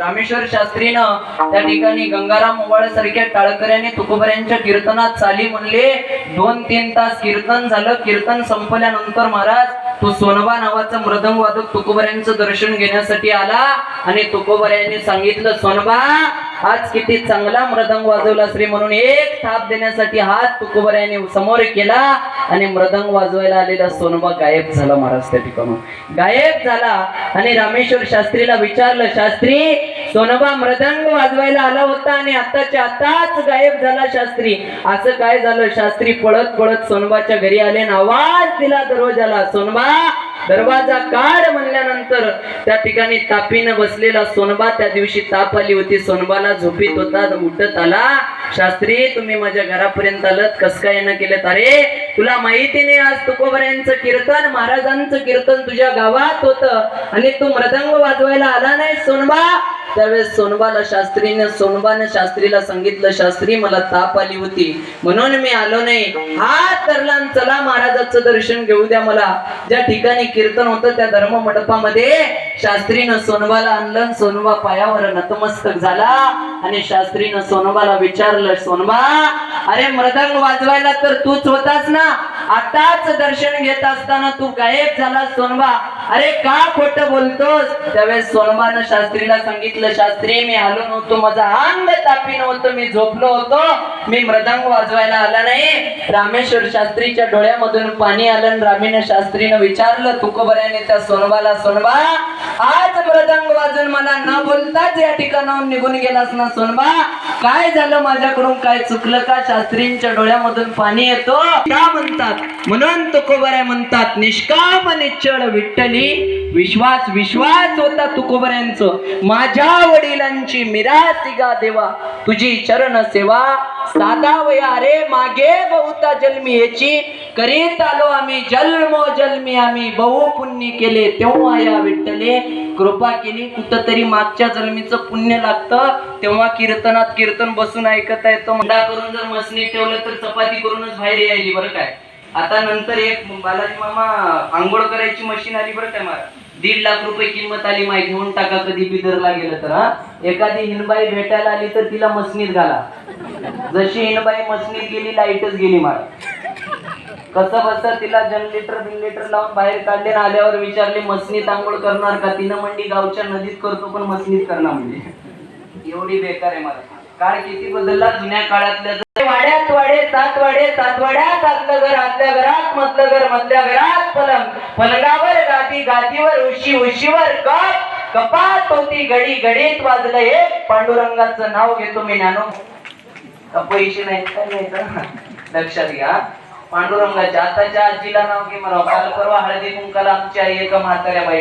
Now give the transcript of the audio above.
रामेश्वर शास्त्रीनं त्या ठिकाणी गंगाराम ओवाळ सारख्या टाळकऱ्याने तुकोबऱ्यांच्या कीर्तनात चाली म्हणले. दोन तीन तास कीर्तन झालं. कीर्तन संपल्यानंतर महाराज तो सोनबा नावाचा मृदंग वादक तुकोबऱ्यांचं दर्शन घेण्यासाठी आला आणि तुकोबऱ्याने सांगितलं सोनबा आज किती चांगला मृदंग वाजवला श्री म्हणून एक थाप देण्यासाठी हात तुकोबऱ्याने समोर केला आणि मृदंग वाजवायला आलेला सोनबा गायब झाला महाराज त्या ठिकाणून. गायब झाला आणि रामेश्वर शास्त्रीला विचारलं शास्त्री सोनबा मृदंग वाजवायला आला होता आणि आताच्या आताच गायब झाला शास्त्री. असं काय झालं? शास्त्री पळत पळत सोनबाच्या घरी आले आणि आवाज दिला दरवाजाला सोनबा दरवाजा काढ म्हणल्यानंतर त्या ठिकाणी तापीनं बसलेला सोनबा त्या दिवशी ताप आली होती. सोनबाला झोपीत होता. उठत आला. शास्त्री तुम्ही माझ्या घरापर्यंत आलत. कस काय येणं केलं अरे तुला माहिती नाही. आज तुकोबऱ्यांचं कीर्तन महाराजांचं कीर्तन तुझ्या गावात होतं आणि तू मृदंग वाजवायला आला नाही सोनबा. त्यावेळेस सोनबाला शास्त्रीने सोनबाने शास्त्रीला सांगितलं शास्त्री मला ताप आली होती. म्हणून मी आलो नाही. हात धरला चला महाराजाचं दर्शन घेऊ द्या मला. ज्या ठिकाणी कीर्तन होतं त्या धर्म मंडपामध्ये शास्त्रीनं सोनबाला आणलं सोनबा पायावर नतमस्तक झाला आणि शास्त्रीनं सोनबाला विचारलं सोनबा अरे मृदंग वाजवायला तर तूच होतास ना? आताच दर्शन घेत असताना तू गायब झाला सोनबा. अरे का खोट बोलतोस? त्यावेळेस सोनबानं शास्त्रीला सांगितलं शास्त्री मी आलो नव्हतो माझा अंग तापी नव्हतो मी झोपलो होतो. मी मृदंग वाजवायला आला नाही. रामेश्वर शास्त्रीच्या डोळ्यामधून पाणी आलं रामीनं शास्त्रीनं विचारलं तुकोबऱ्याने त्या सोनबाला? सोनबा आज मृदंग वाजून मला न बोलताच या ठिकाणाहून निघून गेलास ना सोनबा? काय झालं माझ्याकडून? काय चुकलं का? शास्त्रींच्या डोळ्यामधून पाणी येतो. का म्हणतात? म्हणून तुकोबऱ्या म्हणतात निष्काम निश्चळ विठ्ठली विश्वास विश्वास होता तुकोबऱ्यांचं माझ्या वडिलांची मिरा गा देवा तुझी चरण सेवा साधा वया रे मागे बहुता जन्मी याची. करीत आलो आम्ही जन्मो जन्मी आम्ही बहु पुण्य केले तेव्हा या विठ्ठले कृपा केली कुठंतरी मागच्या जन्मीचं पुण्य लागतं तेव्हा कीर्तनात कीर्तन बसून ऐकता येतं. मंडा करून जर मसनी ठेवलं तर चपाती करूनच बाहेर यायली बरं काय. आता नंतर एक बालाजी मामा आंघोळ करायची मशीन आली बरं काय मला दीड लाख रुपये किंमत आली माय घेऊन टाका कधी बिदरला गेलं तर हा. एखादी हिनबाई भेटायला आली तर तिला मसनीत घाला. जशी हिनबाई मसनीत गेली लाईटच गेली मला कसं बस तिला जनरेटर बिनलेटर लावून बाहेर काढले ना आल्यावर विचारले मसनीत आंघोळ करणार का? तिनं म्हणली गावच्या नदीत करतो पण मसनीत करणार म्हणजे. एवढी बेकार आहे मला. काळ किती बदलला? जुन्या काळातल्या वाड्यात वाडे सात वाडे सात वाड्यात आतलं घर आतल्या घरात मधलं घर मधल्या घरात पलंग. पलंगावर गादी गादीवर उशी उशीवर कप. कपात होती घडी घडीत वाजलं हे पांडुरंगाचं नाव घेतो मी ज्ञानो. पैसे नाही काय नाही लक्षात घ्या. पांडुरंगाच्या आताच्या आजीला नाव घे मला काल परवा हळदी कुंकाला आमची आई एका म्हाताऱ्या बाईला